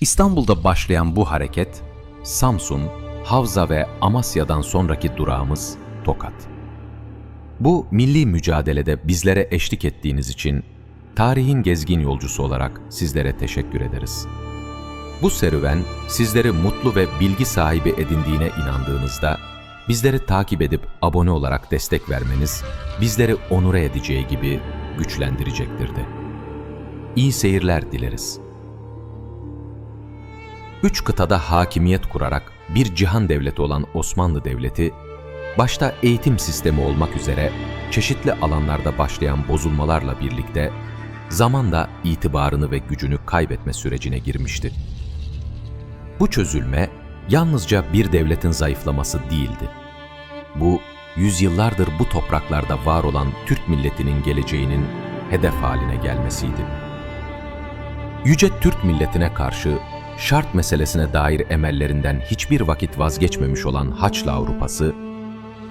İstanbul'da başlayan bu hareket, Samsun, Havza ve Amasya'dan sonraki durağımız Tokat. Bu milli mücadelede bizlere eşlik ettiğiniz için tarihin gezgin yolcusu olarak sizlere teşekkür ederiz. Bu serüven sizleri mutlu ve bilgi sahibi edindiğine inandığınızda bizleri takip edip abone olarak destek vermeniz bizleri onur edeceği gibi güçlendirecektir de. İyi seyirler dileriz. Üç kıtada hakimiyet kurarak bir cihan devleti olan Osmanlı Devleti, başta eğitim sistemi olmak üzere çeşitli alanlarda başlayan bozulmalarla birlikte zamanla itibarını ve gücünü kaybetme sürecine girmişti. Bu çözülme yalnızca bir devletin zayıflaması değildi. Bu, yüzyıllardır bu topraklarda var olan Türk milletinin geleceğinin hedef haline gelmesiydi. Yüce Türk milletine karşı şart meselesine dair emellerinden hiçbir vakit vazgeçmemiş olan Haçlı Avrupası,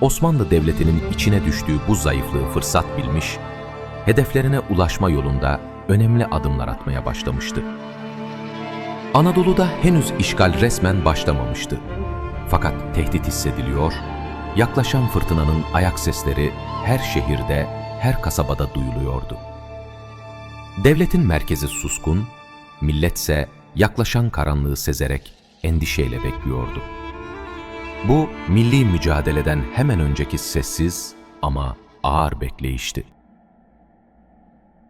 Osmanlı Devleti'nin içine düştüğü bu zayıflığı fırsat bilmiş, hedeflerine ulaşma yolunda önemli adımlar atmaya başlamıştı. Anadolu'da henüz işgal resmen başlamamıştı. Fakat tehdit hissediliyor, yaklaşan fırtınanın ayak sesleri her şehirde, her kasabada duyuluyordu. Devletin merkezi suskun, milletse yaklaşan karanlığı sezerek endişeyle bekliyordu. Bu milli mücadeleden hemen önceki sessiz ama ağır bekleyişti.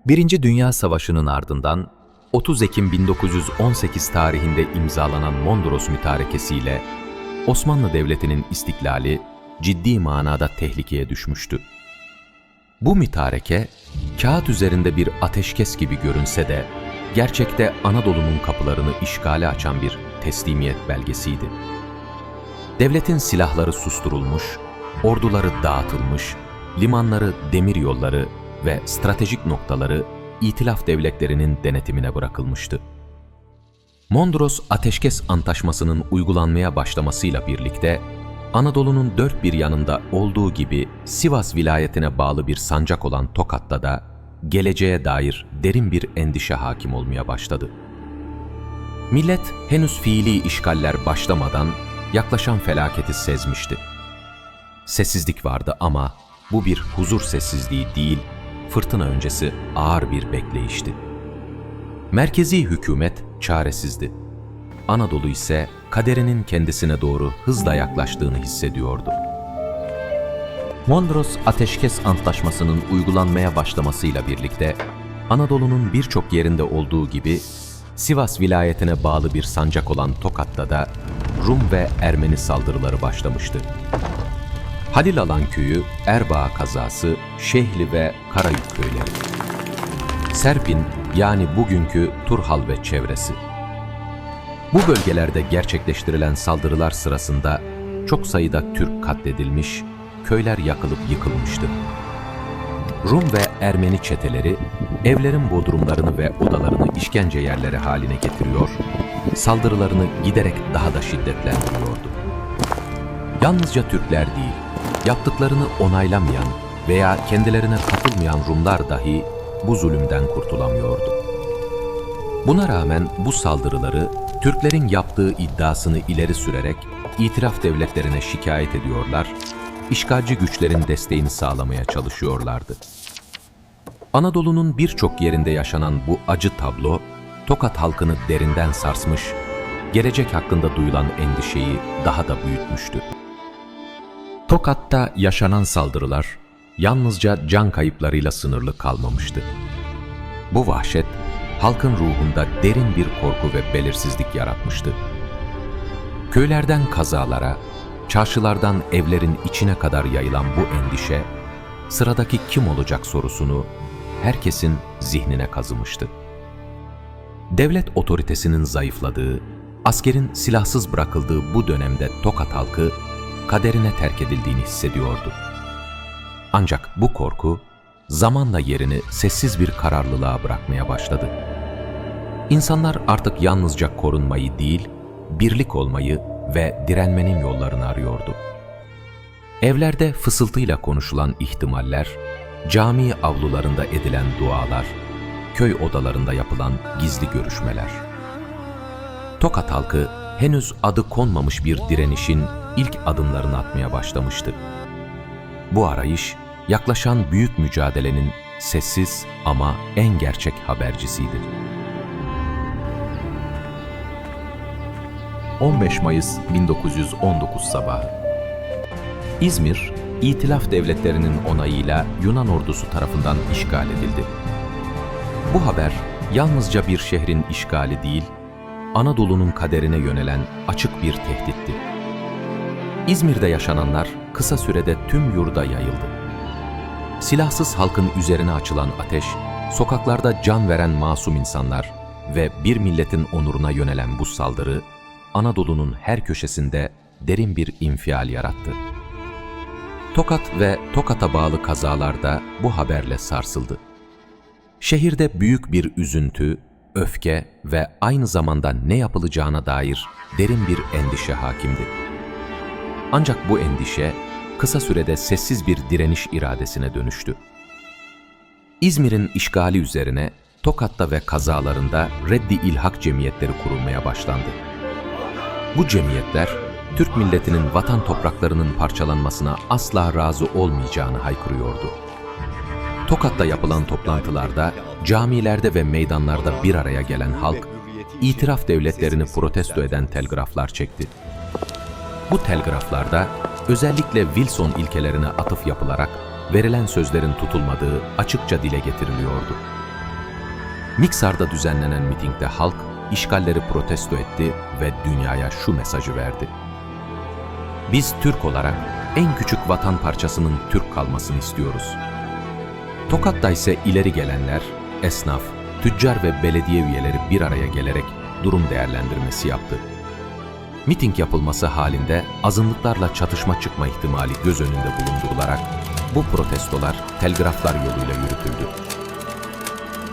Birinci Dünya Savaşı'nın ardından 30 Ekim 1918 tarihinde imzalanan Mondros Mütarekesi'yle Osmanlı Devleti'nin istiklali ciddi manada tehlikeye düşmüştü. Bu mütareke, kağıt üzerinde bir ateşkes gibi görünse de, gerçekte Anadolu'nun kapılarını işgale açan bir teslimiyet belgesiydi. Devletin silahları susturulmuş, orduları dağıtılmış, limanları, demir yolları ve stratejik noktaları İtilaf devletlerinin denetimine bırakılmıştı. Mondros Ateşkes Antlaşması'nın uygulanmaya başlamasıyla birlikte Anadolu'nun dört bir yanında olduğu gibi Sivas vilayetine bağlı bir sancak olan Tokat'ta da geleceğe dair derin bir endişe hakim olmaya başladı. Millet henüz fiili işgaller başlamadan yaklaşan felaketi sezmişti. Sessizlik vardı ama bu bir huzur sessizliği değil, fırtına öncesi ağır bir bekleyişti. Merkezi hükümet çaresizdi. Anadolu ise kaderinin kendisine doğru hızla yaklaştığını hissediyordu. Mondros Ateşkes Antlaşması'nın uygulanmaya başlamasıyla birlikte Anadolu'nun birçok yerinde olduğu gibi Sivas vilayetine bağlı bir sancak olan Tokat'ta da Rum ve Ermeni saldırıları başlamıştı. Halil Alan köyü, Erbaa kazası, Şehli ve Karayük köyleri. Serpin yani bugünkü Turhal ve çevresi. Bu bölgelerde gerçekleştirilen saldırılar sırasında çok sayıda Türk katledilmiş, köyler yakılıp yıkılmıştı. Rum ve Ermeni çeteleri evlerin bodrumlarını ve odalarını işkence yerleri haline getiriyor, saldırılarını giderek daha da şiddetlendiriyordu. Yalnızca Türkler değil, yaptıklarını onaylamayan veya kendilerine katılmayan Rumlar dahi bu zulümden kurtulamıyordu. Buna rağmen bu saldırıları Türklerin yaptığı iddiasını ileri sürerek itiraf devletlerine şikayet ediyorlar, işgalci güçlerin desteğini sağlamaya çalışıyorlardı. Anadolu'nun birçok yerinde yaşanan bu acı tablo, Tokat halkını derinden sarsmış, gelecek hakkında duyulan endişeyi daha da büyütmüştü. Tokat'ta yaşanan saldırılar yalnızca can kayıplarıyla sınırlı kalmamıştı. Bu vahşet halkın ruhunda derin bir korku ve belirsizlik yaratmıştı. Köylerden kazalara, çarşılardan evlerin içine kadar yayılan bu endişe, sıradaki kim olacak sorusunu herkesin zihnine kazımıştı. Devlet otoritesinin zayıfladığı, askerin silahsız bırakıldığı bu dönemde Tokat halkı kaderine terk edildiğini hissediyordu. Ancak bu korku zamanla yerini sessiz bir kararlılığa bırakmaya başladı. İnsanlar artık yalnızca korunmayı değil, birlik olmayı ve direnmenin yollarını arıyordu. Evlerde fısıltıyla konuşulan ihtimaller, cami avlularında edilen dualar, köy odalarında yapılan gizli görüşmeler. Tokat halkı henüz adı konmamış bir direnişin ilk adımlarını atmaya başlamıştı. Bu arayış yaklaşan büyük mücadelenin sessiz ama en gerçek habercisiydi. 15 Mayıs 1919 sabahı. İzmir, İtilaf devletlerinin onayıyla Yunan ordusu tarafından işgal edildi. Bu haber yalnızca bir şehrin işgali değil, Anadolu'nun kaderine yönelen açık bir tehditti. İzmir'de yaşananlar kısa sürede tüm yurda yayıldı. Silahsız halkın üzerine açılan ateş, sokaklarda can veren masum insanlar ve bir milletin onuruna yönelen bu saldırı, Anadolu'nun her köşesinde derin bir infial yarattı. Tokat ve Tokat'a bağlı kazalarda bu haberle sarsıldı. Şehirde büyük bir üzüntü, öfke ve aynı zamanda ne yapılacağına dair derin bir endişe hakimdi. Ancak bu endişe kısa sürede sessiz bir direniş iradesine dönüştü. İzmir'in işgali üzerine Tokat'ta ve kazalarında Reddi İlhak cemiyetleri kurulmaya başlandı. Bu cemiyetler, Türk milletinin vatan topraklarının parçalanmasına asla razı olmayacağını haykırıyordu. Tokat'ta yapılan toplantılarda, camilerde ve meydanlarda bir araya gelen halk, itiraf devletlerini protesto eden telgraflar çekti. Bu telgraflarda özellikle Wilson ilkelerine atıf yapılarak verilen sözlerin tutulmadığı açıkça dile getiriliyordu. Niksar'da düzenlenen mitingde halk işgalleri protesto etti ve dünyaya şu mesajı verdi. Biz Türk olarak en küçük vatan parçasının Türk kalmasını istiyoruz. Tokat'ta ise ileri gelenler, esnaf, tüccar ve belediye üyeleri bir araya gelerek durum değerlendirmesi yaptı. Miting yapılması halinde azınlıklarla çatışma çıkma ihtimali göz önünde bulundurularak bu protestolar telgraflar yoluyla yürütüldü.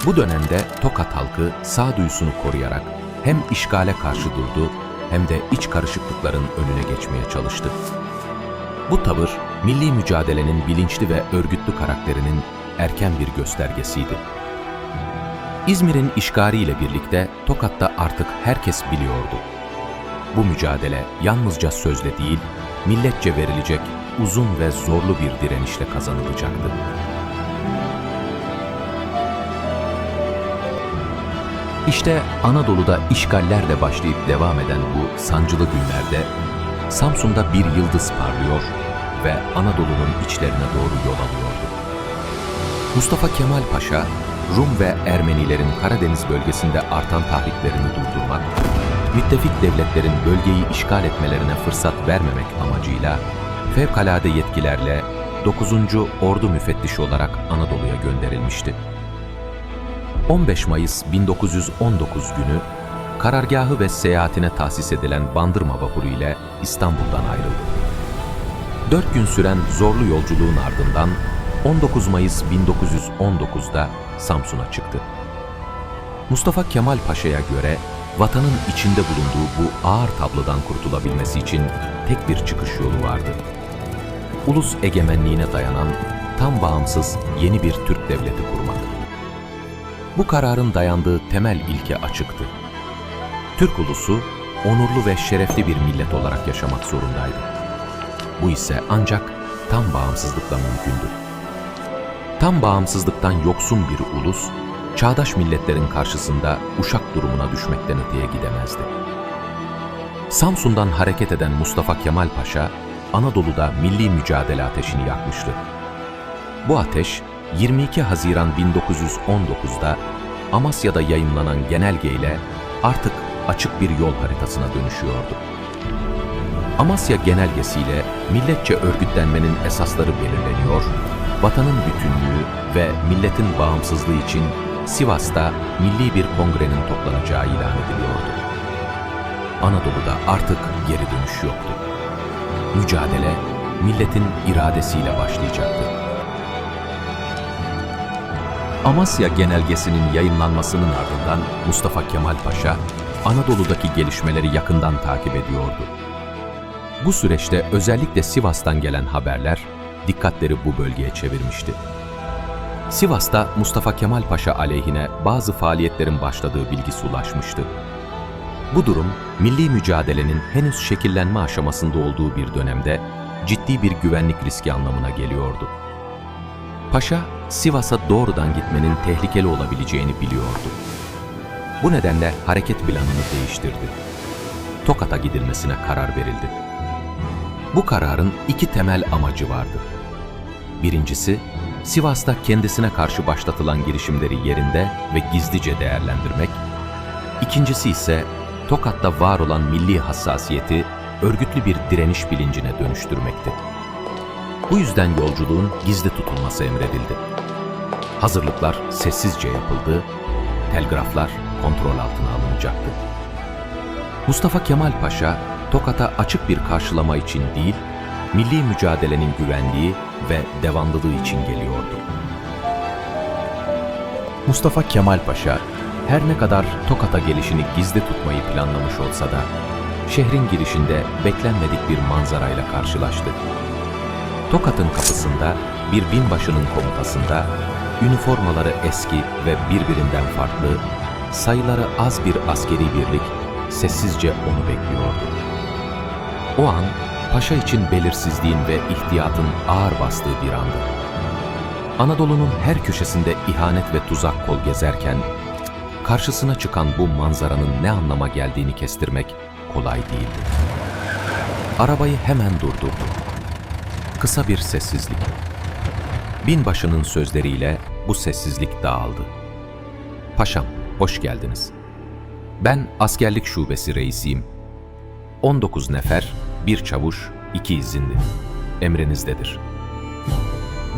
Bu dönemde Tokat halkı sağduyusunu koruyarak hem işgale karşı durdu hem de iç karışıklıkların önüne geçmeye çalıştı. Bu tavır, milli mücadelenin bilinçli ve örgütlü karakterinin erken bir göstergesiydi. İzmir'in işgaliyle birlikte Tokat'ta artık herkes biliyordu. Bu mücadele yalnızca sözle değil, milletçe verilecek uzun ve zorlu bir direnişle kazanılacaktı. İşte Anadolu'da işgallerle başlayıp devam eden bu sancılı günlerde Samsun'da bir yıldız parlıyor ve Anadolu'nun içlerine doğru yol alıyordu. Mustafa Kemal Paşa, Rum ve Ermenilerin Karadeniz bölgesinde artan tahriklerini durdurmak, müttefik devletlerin bölgeyi işgal etmelerine fırsat vermemek amacıyla fevkalade yetkilerle 9. Ordu Müfettişi olarak Anadolu'ya gönderilmişti. 15 Mayıs 1919 günü karargahı ve seyahatine tahsis edilen Bandırma vapuru ile İstanbul'dan ayrıldı. Dört gün süren zorlu yolculuğun ardından 19 Mayıs 1919'da Samsun'a çıktı. Mustafa Kemal Paşa'ya göre vatanın içinde bulunduğu bu ağır tablodan kurtulabilmesi için tek bir çıkış yolu vardı. Ulus egemenliğine dayanan tam bağımsız yeni bir Türk devleti kurmak. Bu kararın dayandığı temel ilke açıktı. Türk ulusu onurlu ve şerefli bir millet olarak yaşamak zorundaydı. Bu ise ancak tam bağımsızlıkla mümkündü. Tam bağımsızlıktan yoksun bir ulus, çağdaş milletlerin karşısında uşak durumuna düşmekten öteye gidemezdi. Samsun'dan hareket eden Mustafa Kemal Paşa, Anadolu'da milli mücadele ateşini yakmıştı. Bu ateş, 22 Haziran 1919'da Amasya'da yayımlanan genelgeyle artık açık bir yol haritasına dönüşüyordu. Amasya genelgesiyle milletçe örgütlenmenin esasları belirleniyor, vatanın bütünlüğü ve milletin bağımsızlığı için Sivas'ta milli bir kongrenin toplanacağı ilan ediliyordu. Anadolu'da artık geri dönüş yoktu. Mücadele milletin iradesiyle başlayacaktı. Amasya Genelgesi'nin yayınlanmasının ardından Mustafa Kemal Paşa, Anadolu'daki gelişmeleri yakından takip ediyordu. Bu süreçte özellikle Sivas'tan gelen haberler dikkatleri bu bölgeye çevirmişti. Sivas'ta Mustafa Kemal Paşa aleyhine bazı faaliyetlerin başladığı bilgisi ulaşmıştı. Bu durum, milli mücadelenin henüz şekillenme aşamasında olduğu bir dönemde ciddi bir güvenlik riski anlamına geliyordu. Paşa, Sivas'a doğrudan gitmenin tehlikeli olabileceğini biliyordu. Bu nedenle hareket planını değiştirdi. Tokat'a gidilmesine karar verildi. Bu kararın iki temel amacı vardı. Birincisi, Sivas'ta kendisine karşı başlatılan girişimleri yerinde ve gizlice değerlendirmek. İkincisi ise Tokat'ta var olan milli hassasiyeti örgütlü bir direniş bilincine dönüştürmekti. Bu yüzden yolculuğun gizli tutulması emredildi. Hazırlıklar sessizce yapıldı, telgraflar kontrol altına alınacaktı. Mustafa Kemal Paşa, Tokat'a açık bir karşılama için değil, milli mücadelenin güvenliği ve devamlılığı için geliyordu. Mustafa Kemal Paşa, her ne kadar Tokat'a gelişini gizli tutmayı planlamış olsa da, şehrin girişinde beklenmedik bir manzarayla karşılaştı. Tokat'ın kapısında bir binbaşının komutasında, üniformaları eski ve birbirinden farklı, sayıları az bir askeri birlik sessizce onu bekliyordu. O an paşa için belirsizliğin ve ihtiyatın ağır bastığı bir andı. Anadolu'nun her köşesinde ihanet ve tuzak kol gezerken, karşısına çıkan bu manzaranın ne anlama geldiğini kestirmek kolay değildi. Arabayı hemen durdurdu. Kısa bir sessizlik. Binbaşının sözleriyle bu sessizlik dağıldı. Paşam, hoş geldiniz. Ben askerlik şubesi reisiyim. 19 nefer, bir çavuş, iki izinli. Emrinizdedir.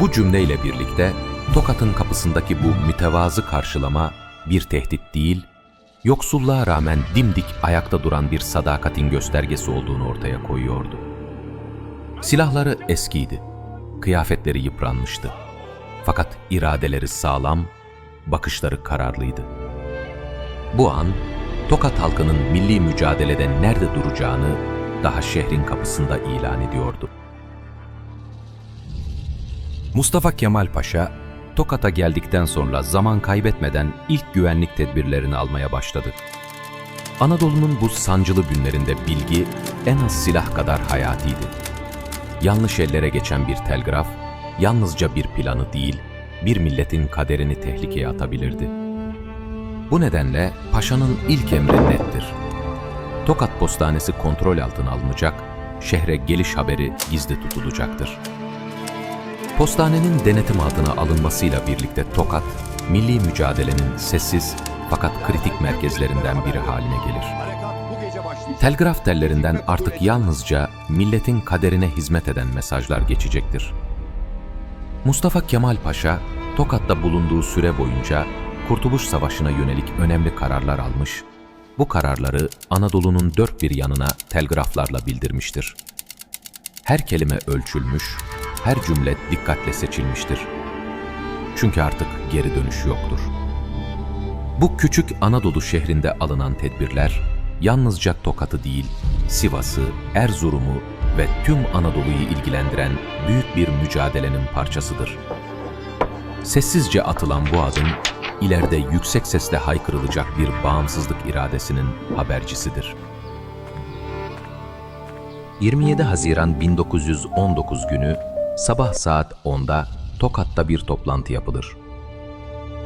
Bu cümleyle birlikte Tokat'ın kapısındaki bu mütevazı karşılama bir tehdit değil, yoksulluğa rağmen dimdik ayakta duran bir sadakatin göstergesi olduğunu ortaya koyuyordu. Silahları eskiydi, kıyafetleri yıpranmıştı. Fakat iradeleri sağlam, bakışları kararlıydı. Bu an Tokat halkının milli mücadelede nerede duracağını daha şehrin kapısında ilan ediyordu. Mustafa Kemal Paşa, Tokat'a geldikten sonra zaman kaybetmeden ilk güvenlik tedbirlerini almaya başladı. Anadolu'nun bu sancılı günlerinde bilgi en az silah kadar hayatiydi. Yanlış ellere geçen bir telgraf, yalnızca bir planı değil, bir milletin kaderini tehlikeye atabilirdi. Bu nedenle paşanın ilk emri nettir. Tokat Postanesi kontrol altına alınacak, şehre geliş haberi gizli tutulacaktır. Postanenin denetim altına alınmasıyla birlikte Tokat, milli mücadelenin sessiz fakat kritik merkezlerinden biri haline gelir. Telgraf tellerinden artık yalnızca milletin kaderine hizmet eden mesajlar geçecektir. Mustafa Kemal Paşa, Tokat'ta bulunduğu süre boyunca Kurtuluş Savaşı'na yönelik önemli kararlar almış, bu kararları Anadolu'nun dört bir yanına telgraflarla bildirmiştir. Her kelime ölçülmüş, her cümle dikkatle seçilmiştir. Çünkü artık geri dönüş yoktur. Bu küçük Anadolu şehrinde alınan tedbirler, yalnızca Tokat'ı değil, Sivas'ı, Erzurum'u ve tüm Anadolu'yu ilgilendiren büyük bir mücadelenin parçasıdır. Sessizce atılan bu adım, ileride yüksek sesle haykırılacak bir bağımsızlık iradesinin habercisidir. 27 Haziran 1919 günü sabah saat 10'da Tokat'ta bir toplantı yapılır.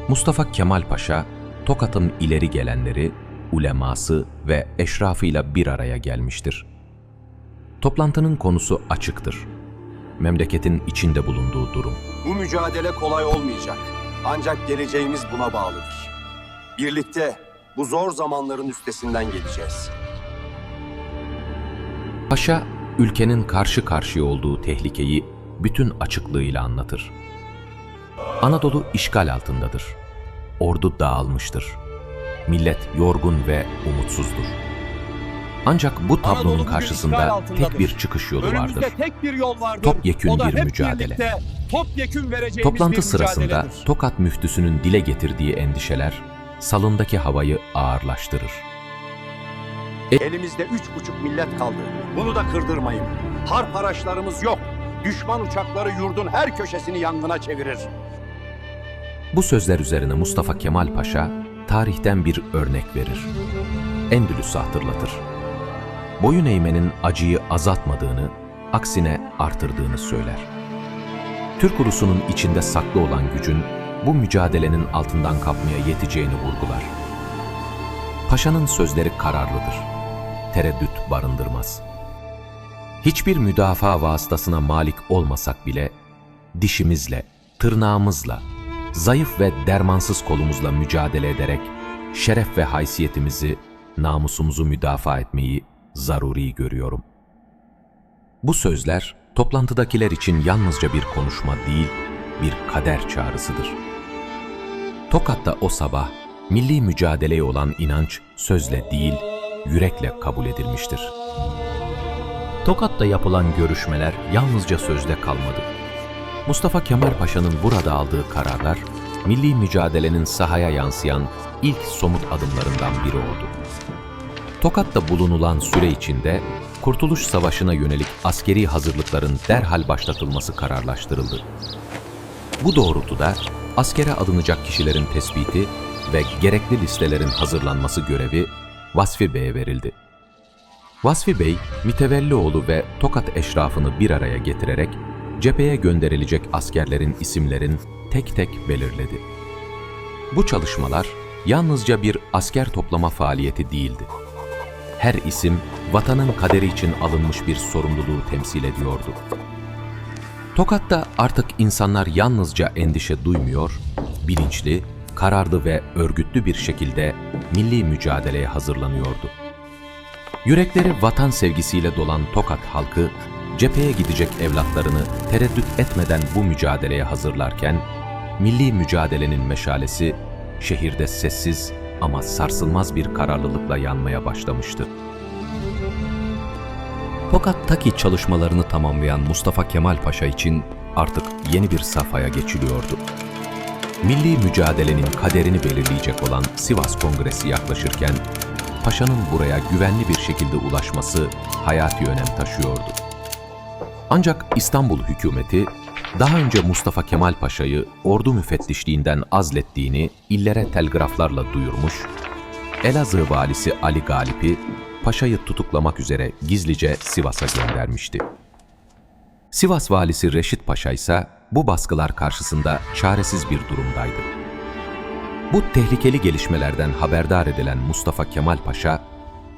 Mustafa Kemal Paşa, Tokat'ın ileri gelenleri, uleması ve eşrafıyla bir araya gelmiştir. Toplantının konusu açıktır. Memleketin içinde bulunduğu durum. Bu mücadele kolay olmayacak. Ancak geleceğimiz buna bağlıdır. Birlikte bu zor zamanların üstesinden geleceğiz. Paşa, ülkenin karşı karşıya olduğu tehlikeyi bütün açıklığıyla anlatır. Anadolu işgal altındadır. Ordu dağılmıştır. Millet yorgun ve umutsuzdur. Ancak bu tablonun karşısında tek bir çıkış yolu vardır. tek bir yol vardır. Topyekün bir mücadele. Topyekün vereceğimiz Toplantı bir sırasında. Tokat müftüsünün dile getirdiği endişeler salondaki havayı ağırlaştırır. Elimizde üç buçuk millet kaldı. Bunu da kırdırmayın. Harp araçlarımız yok. Düşman uçakları yurdun her köşesini yangına çevirir. Bu sözler üzerine Mustafa Kemal Paşa tarihten bir örnek verir. Endülüs'ü hatırlatır. Boyun eğmenin acıyı azaltmadığını, aksine artırdığını söyler. Türk ulusunun içinde saklı olan gücün bu mücadelenin altından kapmaya yeteceğini vurgular. Paşanın sözleri kararlıdır. Tereddüt barındırmaz. Hiçbir müdafaa vasıtasına malik olmasak bile dişimizle, tırnağımızla, zayıf ve dermansız kolumuzla mücadele ederek şeref ve haysiyetimizi, namusumuzu müdafaa etmeyi zaruri görüyorum. Bu sözler toplantıdakiler için yalnızca bir konuşma değil, bir kader çağrısıdır. Tokat'ta o sabah milli mücadeleye olan inanç sözle değil, yürekle kabul edilmiştir. Tokat'ta yapılan görüşmeler yalnızca sözde kalmadı. Mustafa Kemal Paşa'nın burada aldığı kararlar, milli mücadelenin sahaya yansıyan ilk somut adımlarından biri oldu. Tokat'ta bulunulan süre içinde Kurtuluş Savaşı'na yönelik askeri hazırlıkların derhal başlatılması kararlaştırıldı. Bu doğrultuda askere alınacak kişilerin tespiti ve gerekli listelerin hazırlanması görevi Vasfi Bey'e verildi. Vasfi Bey, Mitevellioğlu ve Tokat eşrafını bir araya getirerek cepheye gönderilecek askerlerin isimlerin tek tek belirledi. Bu çalışmalar yalnızca bir asker toplama faaliyeti değildi. Her isim vatanın kaderi için alınmış bir sorumluluğu temsil ediyordu. Tokat'ta artık insanlar yalnızca endişe duymuyor, bilinçli, kararlı ve örgütlü bir şekilde milli mücadeleye hazırlanıyordu. Yürekleri vatan sevgisiyle dolan Tokat halkı, cepheye gidecek evlatlarını tereddüt etmeden bu mücadeleye hazırlarken, milli mücadelenin meşalesi şehirde sessiz ama sarsılmaz bir kararlılıkla yanmaya başlamıştı. Tokat'taki çalışmalarını tamamlayan Mustafa Kemal Paşa için artık yeni bir safhaya geçiliyordu. Milli mücadelenin kaderini belirleyecek olan Sivas Kongresi yaklaşırken, Paşa'nın buraya güvenli bir şekilde ulaşması hayati önem taşıyordu. Ancak İstanbul hükümeti daha önce Mustafa Kemal Paşa'yı ordu müfettişliğinden azlettiğini illere telgraflarla duyurmuş, Elazığ valisi Ali Galip'i Paşa'yı tutuklamak üzere gizlice Sivas'a göndermişti. Sivas valisi Reşit Paşa ise bu baskılar karşısında çaresiz bir durumdaydı. Bu tehlikeli gelişmelerden haberdar edilen Mustafa Kemal Paşa,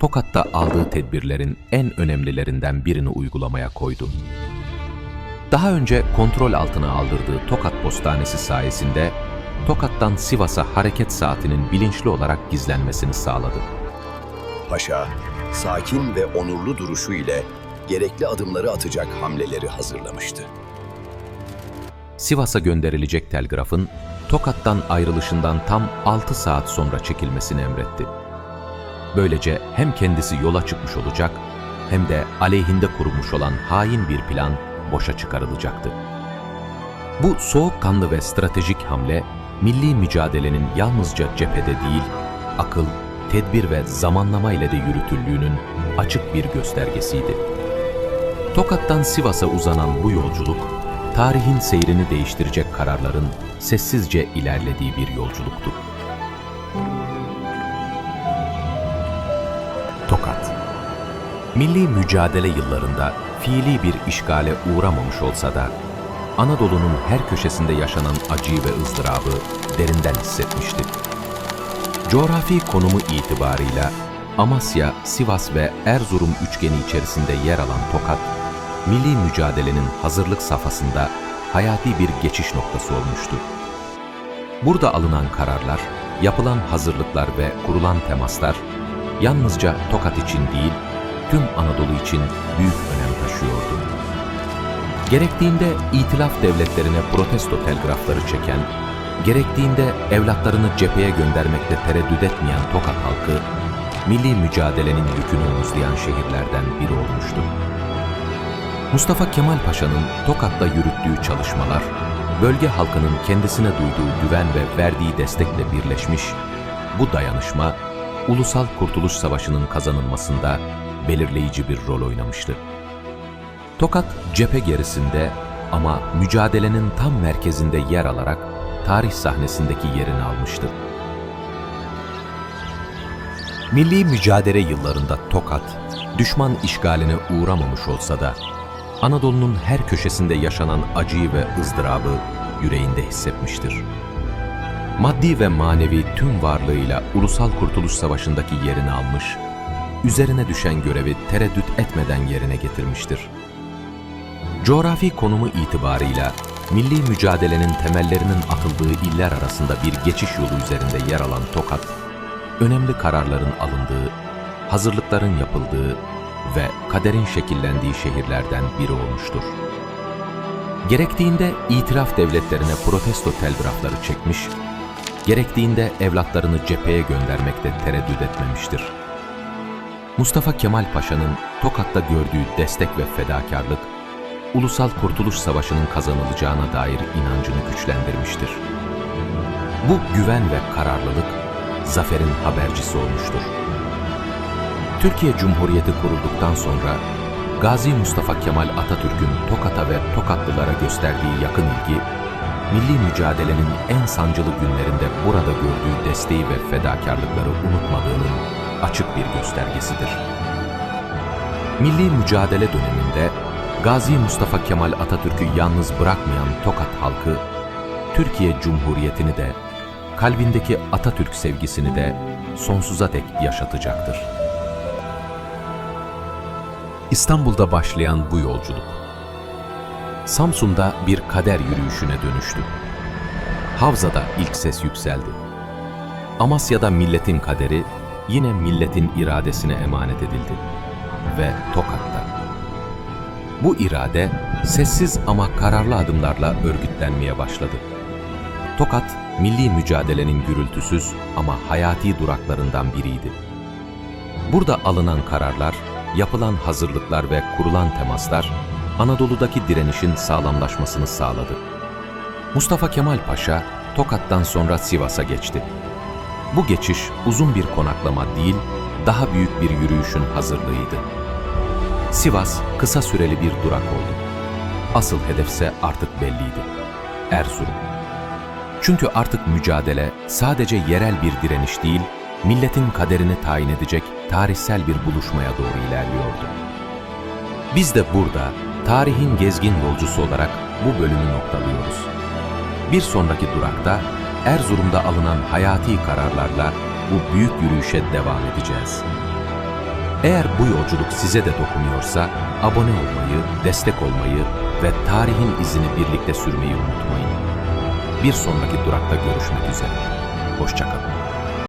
Tokat'ta aldığı tedbirlerin en önemlilerinden birini uygulamaya koydu. Daha önce kontrol altına aldırdığı Tokat Postanesi sayesinde Tokat'tan Sivas'a hareket saatinin bilinçli olarak gizlenmesini sağladı. Paşa, sakin ve onurlu duruşu ile gerekli adımları atacak hamleleri hazırlamıştı. Sivas'a gönderilecek telgrafın Tokat'tan ayrılışından tam 6 saat sonra çekilmesini emretti. Böylece hem kendisi yola çıkmış olacak hem de aleyhinde kurulmuş olan hain bir plan boşa çıkarılacaktı. Bu soğukkanlı ve stratejik hamle milli mücadelenin yalnızca cephede değil, akıl, tedbir ve zamanlama ile de yürütüldüğünün açık bir göstergesiydi. Tokat'tan Sivas'a uzanan bu yolculuk, tarihin seyrini değiştirecek kararların sessizce ilerlediği bir yolculuktu. Milli mücadele yıllarında fiili bir işgale uğramamış olsa da, Anadolu'nun her köşesinde yaşanan acıyı ve ızdırabı derinden hissetmişti. Coğrafi konumu itibarıyla Amasya, Sivas ve Erzurum üçgeni içerisinde yer alan Tokat, milli mücadelenin hazırlık safhasında hayati bir geçiş noktası olmuştu. Burada alınan kararlar, yapılan hazırlıklar ve kurulan temaslar yalnızca Tokat için değil, tüm Anadolu için büyük önem taşıyordu. Gerektiğinde itilaf devletlerine protesto telgrafları çeken, gerektiğinde evlatlarını cepheye göndermekte tereddüt etmeyen Tokat halkı, milli mücadelenin yükünü omuzlayan şehirlerden biri olmuştu. Mustafa Kemal Paşa'nın Tokat'ta yürüttüğü çalışmalar, bölge halkının kendisine duyduğu güven ve verdiği destekle birleşmiş, bu dayanışma, Ulusal Kurtuluş Savaşı'nın kazanılmasında belirleyici bir rol oynamıştı. Tokat cephe gerisinde ama mücadelenin tam merkezinde yer alarak tarih sahnesindeki yerini almıştı. Milli mücadele yıllarında Tokat, düşman işgaline uğramamış olsa da Anadolu'nun her köşesinde yaşanan acıyı ve ızdırabı yüreğinde hissetmiştir. Maddi ve manevi tüm varlığıyla Ulusal Kurtuluş Savaşı'ndaki yerini almış, üzerine düşen görevi tereddüt etmeden yerine getirmiştir. Coğrafi konumu itibarıyla milli mücadelenin temellerinin atıldığı iller arasında bir geçiş yolu üzerinde yer alan Tokat, önemli kararların alındığı, hazırlıkların yapıldığı ve kaderin şekillendiği şehirlerden biri olmuştur. Gerektiğinde itiraf devletlerine protesto telgrafları çekmiş, gerektiğinde evlatlarını cepheye göndermekte tereddüt etmemiştir. Mustafa Kemal Paşa'nın Tokat'ta gördüğü destek ve fedakarlık, Ulusal Kurtuluş Savaşı'nın kazanılacağına dair inancını güçlendirmiştir. Bu güven ve kararlılık, zaferin habercisi olmuştur. Türkiye Cumhuriyeti kurulduktan sonra Gazi Mustafa Kemal Atatürk'ün Tokat'a ve Tokatlılara gösterdiği yakın ilgi, milli mücadelenin en sancılı günlerinde burada gördüğü desteği ve fedakarlıkları unutmadığının açık bir göstergesidir. Milli mücadele döneminde Gazi Mustafa Kemal Atatürk'ü yalnız bırakmayan Tokat halkı, Türkiye Cumhuriyeti'ni de, kalbindeki Atatürk sevgisini de sonsuza dek yaşatacaktır. İstanbul'da başlayan bu yolculuk, Samsun'da bir kader yürüyüşüne dönüştü. Havza'da ilk ses yükseldi. Amasya'da milletin kaderi yine milletin iradesine emanet edildi. Ve Tokat'ta. Bu irade sessiz ama kararlı adımlarla örgütlenmeye başladı. Tokat, milli mücadelenin gürültüsüz ama hayati duraklarından biriydi. Burada alınan kararlar, yapılan hazırlıklar ve kurulan temaslar Anadolu'daki direnişin sağlamlaşmasını sağladı. Mustafa Kemal Paşa Tokat'tan sonra Sivas'a geçti. Bu geçiş uzun bir konaklama değil, daha büyük bir yürüyüşün hazırlığıydı. Sivas kısa süreli bir durak oldu. Asıl hedefse artık belliydi. Erzurum. Çünkü artık mücadele sadece yerel bir direniş değil, milletin kaderini tayin edecek tarihsel bir buluşmaya doğru ilerliyordu. Biz de burada tarihin gezgin yolcusu olarak bu bölümü noktalıyoruz. Bir sonraki durakta Erzurum'da alınan hayati kararlarla bu büyük yürüyüşe devam edeceğiz. Eğer bu yolculuk size de dokunuyorsa abone olmayı, destek olmayı ve tarihin izini birlikte sürmeyi unutmayın. Bir sonraki durakta görüşmek üzere. Hoşçakalın.